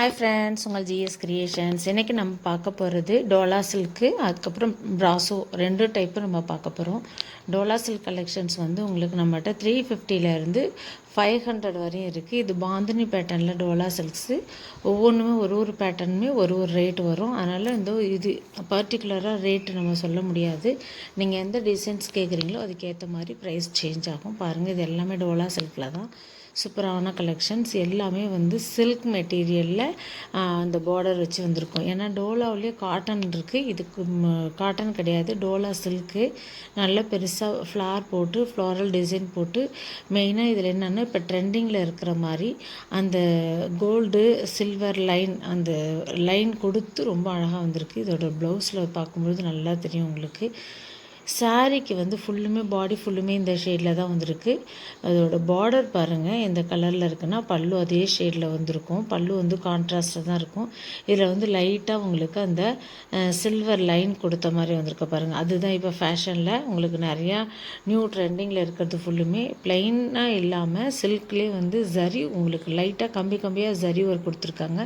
Hi friends உங்கள் GS creations இன்றைக்கி நம்ம பார்க்க போகிறது டோலா சில்க்கு அதுக்கப்புறம் ப்ராசோ ரெண்டு டைப்பு நம்ம பார்க்க போகிறோம் டோலா சில்க் கலெக்ஷன்ஸ் வந்து உங்களுக்கு நம்மகிட்ட த்ரீ ஃபிஃப்டியிலேருந்து ஃபைவ் ஹண்ட்ரட் வரையும் இருக்குது இது பாந்தினி பேட்டர்னில் டோலா சில்க்ஸு ஒவ்வொன்றுமே ஒரு ஒரு பேட்டர்னுமே ஒரு ஒரு ரேட் வரும். அதனால் இந்த இது பர்டிகுலராக ரேட்டு நம்ம சொல்ல முடியாது. நீங்கள் எந்த டிசைன்ஸ் கேட்குறீங்களோ அதுக்கேற்ற மாதிரி ப்ரைஸ் சேஞ்ச் ஆகும். பாருங்கள் இது எல்லாமே டோலா சில்கில் தான். சூப்பரான கலெக்ஷன்ஸ் எல்லாமே வந்து சில்க் மெட்டீரியலில் அந்த பார்டர் வச்சு வந்திருக்கும். ஏன்னா டோலாவிலேயே காட்டன் இருக்குது இதுக்கு காட்டன் கிடையாது. டோலா சில்க்கு நல்ல பெருசாக ஃப்ளார் போட்டு ஃப்ளாரல் டிசைன் போட்டு மெயினாக இதில் என்னென்னா இப்போ ட்ரெண்டிங்கில் இருக்கிற மாதிரி அந்த கோல்டு சில்வர் லைன் அந்த லைன் கொடுத்து ரொம்ப அழகாக வந்திருக்கு. இதோட ப்ளவுஸில் பார்க்கும்பொழுது நல்லா தெரியும் உங்களுக்கு. சாரீக்கு வந்து ஃபுல்லுமே பாடி ஃபுல்லுமே இந்த ஷேடில் தான் வந்திருக்கு. அதோட பார்டர் பாருங்கள் எந்த கலரில் இருக்குன்னா பல்லு அதே ஷேடில் வந்திருக்கும். பல்லு வந்து கான்ட்ராஸ்டாக தான் இருக்கும். இதில் வந்து லைட்டாக உங்களுக்கு அந்த சில்வர் லைன் கொடுத்த மாதிரி வந்திருக்க பாருங்கள் அதுதான் இப்போ ஃபேஷனில் உங்களுக்கு நிறையா நியூ ட்ரெண்டிங்கில் இருக்கிறது ஃபுல்லுமே ப்ளைனாக இல்லாமல் சில்க்லேயே வந்து ஜரி உங்களுக்கு லைட்டாக கம்பி கம்பியாக ஜரி ஒர்க் கொடுத்துருக்காங்க.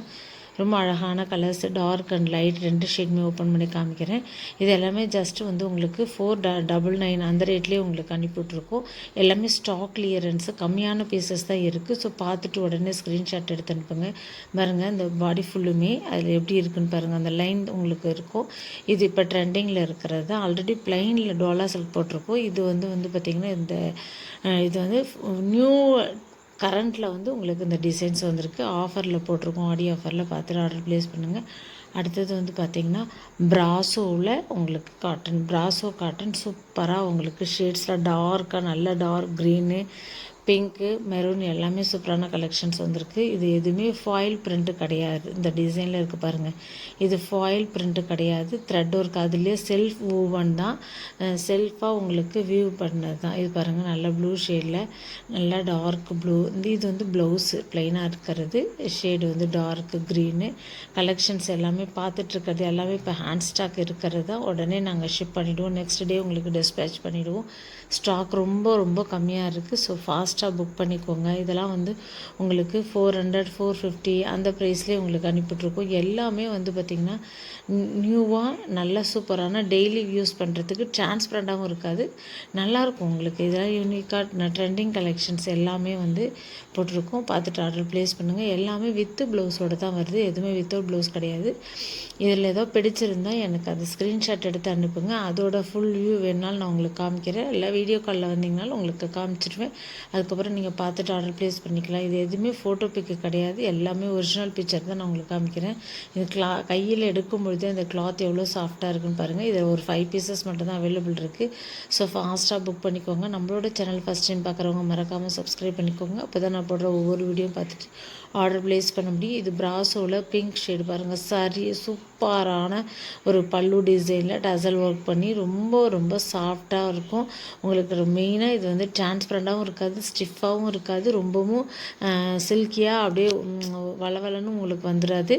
ரொம்ப அழகான கலர்ஸ் டார்க் அண்ட் லைட் ரெண்டு ஷேட்மே ஓப்பன் பண்ணி காமிக்கிறேன். இது எல்லாமே ஜஸ்ட்டு வந்து உங்களுக்கு ஃபோர் ட டபுள் நைன் அந்த ரேட்லேயே உங்களுக்கு அனுப்பிவிட்ருக்கோம் எல்லாமே ஸ்டாக் கிளியரன்ஸு கம்மியான பீசஸ் தான் இருக்குது ஸோ பார்த்துட்டு உடனே ஸ்க்ரீன்ஷாட் எடுத்து அனுப்புங்க. பாருங்கள் இந்த பாடி ஃபுல்லுமே அதில் எப்படி இருக்குன்னு பாருங்கள் அந்த லைன் உங்களுக்கு இருக்கும். இது இப்போ ட்ரெண்டிங்கில் இருக்கிறது தான். ஆல்ரெடி பிளைனில் டோலா சில்க் போட்டிருக்கோம். இது வந்து வந்து பார்த்திங்கன்னா இந்த இது வந்து நியூ கரண்ட்டில் வந்து உங்களுக்கு இந்த டிசைன்ஸ் வந்திருக்கு. ஆஃபரில் போட்டிருக்கோம். ஆடி ஆஃபரில் பார்த்துட்டு ஆர்டர் ப்ளேஸ் பண்ணுங்கள் அடுத்தது வந்து பார்த்திங்கன்னா ப்ராசோவில் உங்களுக்கு காட்டன் ப்ராசோ காட்டன் சூப்பராக உங்களுக்கு ஷேட்ஸில் டார்க்காக நல்ல டார்க் க்ரீனு பிங்க்கு மெரூன் எல்லாமே சூப்பரான கலெக்ஷன்ஸ் வந்திருக்கு. இது எதுவுமே ஃபாயில் பிரிண்ட்டு கிடையாது. இந்த டிசைனில் இருக்குது பாருங்கள் இது ஃபாயில் பிரிண்ட்டு கிடையாது. த்ரெட் ஒர்க் அதுலேயே செல்ஃப் ஊவன் தான். செல்ஃபாக உங்களுக்கு வியூ பண்ணது தான். இது பாருங்கள் நல்ல ப்ளூ ஷேடில் நல்லா டார்க் ப்ளூ இந்த இது வந்து ப்ளவுஸு ப்ளைனாக இருக்கிறது. ஷேடு வந்து டார்க் க்ரீனு கலெக்ஷன்ஸ் எல்லாமே பார்த்துட்ருக்கிறது எல்லாமே இப்போ ஹேண்ட் ஸ்டாக் இருக்கிறது? தான் உடனே நாங்கள் ஷிப் பண்ணிவிடுவோம் நெக்ஸ்ட் டே உங்களுக்கு டிஸ்பேச் பண்ணிவிடுவோம் ஸ்டாக் ரொம்ப ரொம்ப கம்மியாக இருக்குது ஸோ ஃபாஸ்ட் ஃபாஸ்ட்டாக புக் பண்ணிக்கோங்க. இதெல்லாம் வந்து உங்களுக்கு ஃபோர் ஹண்ட்ரட் ஃபோர் ஃபிஃப்டி அந்த ப்ரைஸ்லேயே உங்களுக்கு அனுப்பிட்டுருக்கோம். எல்லாமே வந்து பார்த்திங்கன்னா நியூவாக நல்ல சூப்பரான டெய்லி யூஸ் பண்ணுறதுக்கு டிரான்ஸ்பரண்ட்டாகவும் இருக்காது. நல்லாயிருக்கும் உங்களுக்கு. இதெல்லாம் யூனிக்காக ட்ரெண்டிங் கலெக்ஷன்ஸ் எல்லாமே வந்து போட்டிருக்கோம். பார்த்துட்டு ஆர்டர் ப்ளேஸ் பண்ணுங்கள் எல்லாமே வித்து ப்ளவுஸோடு தான் வருது. எதுவுமே வித்தவுட் ப்ளவுஸ் கிடையாது. இதில் ஏதோ பிடிச்சிருந்தால் எனக்கு அது ஸ்க்ரீன்ஷாட் எடுத்து அனுப்புங்க. அதோட ஃபுல் வியூ வேணாலும் நான் உங்களுக்கு காமிக்கிறேன். இல்லை வீடியோ காலில் வந்தீங்கனாலும் உங்களுக்கு காமிச்சிருவேன். அதுக்கப்புறம் நீங்கள் பார்த்துட்டு ஆர்டர் ப்ளேஸ் பண்ணிக்கலாம். இது எதுவுமே ஃபோட்டோ பிக்கு கிடையாது. எல்லாமே ஒரிஜினல் பிக்சர் தான் நான் உங்களுக்கு காமிக்கிறேன். இது கிளா கையில் எடுக்கும் பொழுதே இந்த கிளாத் எவ்வளோ சாஃப்டாக இருக்குன்னு பாருங்கள் இதில் ஒரு ஃபைவ் பீசஸ் மட்டும் தான் அவைலபிள் இருக்குது ஸோ ஃபாஸ்ட்டாக புக் பண்ணிக்கோங்க. நம்மளோட சேனல் ஃபஸ்ட் டைம் பார்க்குறவங்க மறக்காமல் சப்ஸ்கிரைப் பண்ணிக்கோங்க. அப்போ தான் நான் போடுற ஒவ்வொரு வீடியோ பார்த்துட்டு ஆர்டர் ப்ளேஸ் பண்ண முடியும். இது ப்ராஸோவில் பிங்க் ஷேடு பாருங்கள் சரி சூப்பரான ஒரு பல்லு டிசைனில் டசல் ஒர்க் பண்ணி ரொம்ப ரொம்ப சாஃப்டாக இருக்கும். உங்களுக்கு மெயினாக இது வந்து டிரான்ஸ்பரண்ட்டாகவும் இருக்காது ஸ்டிஃபாகவும் இருக்காது ரொம்பவும் சில்கியாக அப்படியே வளவலன்னு உங்களுக்கு வந்துடாது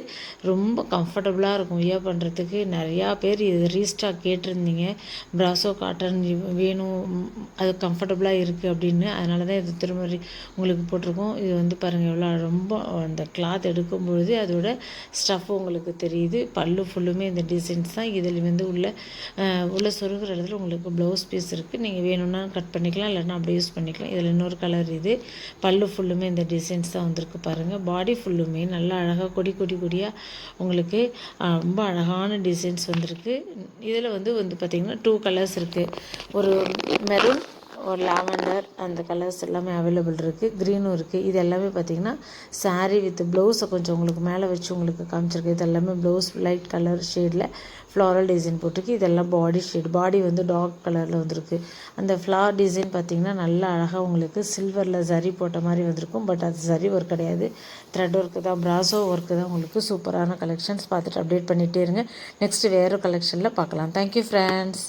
ரொம்ப கம்ஃபர்டபுளாக இருக்கும் வியர் பண்ணுறதுக்கு நிறையா பேர் இது ரீஸ்டாக் கேட்டிருந்தீங்க. ப்ராசோ காட்டன் வேணும் அது கம்ஃபர்டபுளாக இருக்குது அப்படின்னு. அதனால தான் இது திரும்ப உங்களுக்கு போட்டிருக்கோம். இது வந்து பாருங்கள் எவ்வளோ ரொம்ப அந்த கிளாத் எடுக்கும் பொழுது அதோட ஸ்டஃப் உங்களுக்கு தெரியுது. பல்லு பல்லு ஃபுல்லுமே இந்த டிசைன்ஸ் தான். இதில் வந்து உள்ள உள்ள சொருகிற இடத்துல உங்களுக்கு ப்ளவுஸ் பீஸ் இருக்குது நீங்கள் வேணும்னா கட் பண்ணிக்கலாம் இல்லைன்னா அப்படியே யூஸ் பண்ணிக்கலாம். இதில் இன்னொரு கலர் இது. பல்லு ஃபுல்லுமே இந்த டிசைன்ஸ் தான் வந்திருக்கு பாருங்கள் பாடி ஃபுல்லுமே நல்லா அழகாக கொடி கொடி கொடியாக உங்களுக்கு ரொம்ப அழகான டிசைன்ஸ் வந்திருக்கு. இதில் வந்து வந்து பார்த்திங்கன்னா டூ கலர்ஸ் இருக்குது ஒரு மெரூன் ஒரு லாவெண்டர் அந்த கலர்ஸ் எல்லாமே அவைலபிள் இருக்குது க்ரீனும் இருக்குது இது எல்லாமே பார்த்திங்கன்னா சாரீ வித் ப்ளவுஸை கொஞ்சம் உங்களுக்கு மேலே வச்சு உங்களுக்கு காமிச்சிருக்கு. இது எல்லாமே ப்ளவுஸ் லைட் கலர் ஷேடில் ஃப்ளாரல் டிசைன் போட்டிருக்கு. இதெல்லாம் பாடி ஷேட் பாடி வந்து டார்க் கலரில் வந்திருக்கு. அந்த ஃப்ளார் டிசைன் பார்த்திங்கன்னா நல்லா அழகாக உங்களுக்கு சில்வரில் சரி போட்ட மாதிரி வந்திருக்கும். பட் அது சரி ஒர்க் கிடையாது. த்ரெட் ஒர்க்கு தான் ப்ராசோ ஒர்க்கு தான் உங்களுக்கு சூப்பரான கலெக்ஷன்ஸ் பார்த்துட்டு அப்டேட் பண்ணிகிட்டே இருங்க. நெக்ஸ்ட் வேறு கலெக்ஷனில் பார்க்கலாம். Thank you friends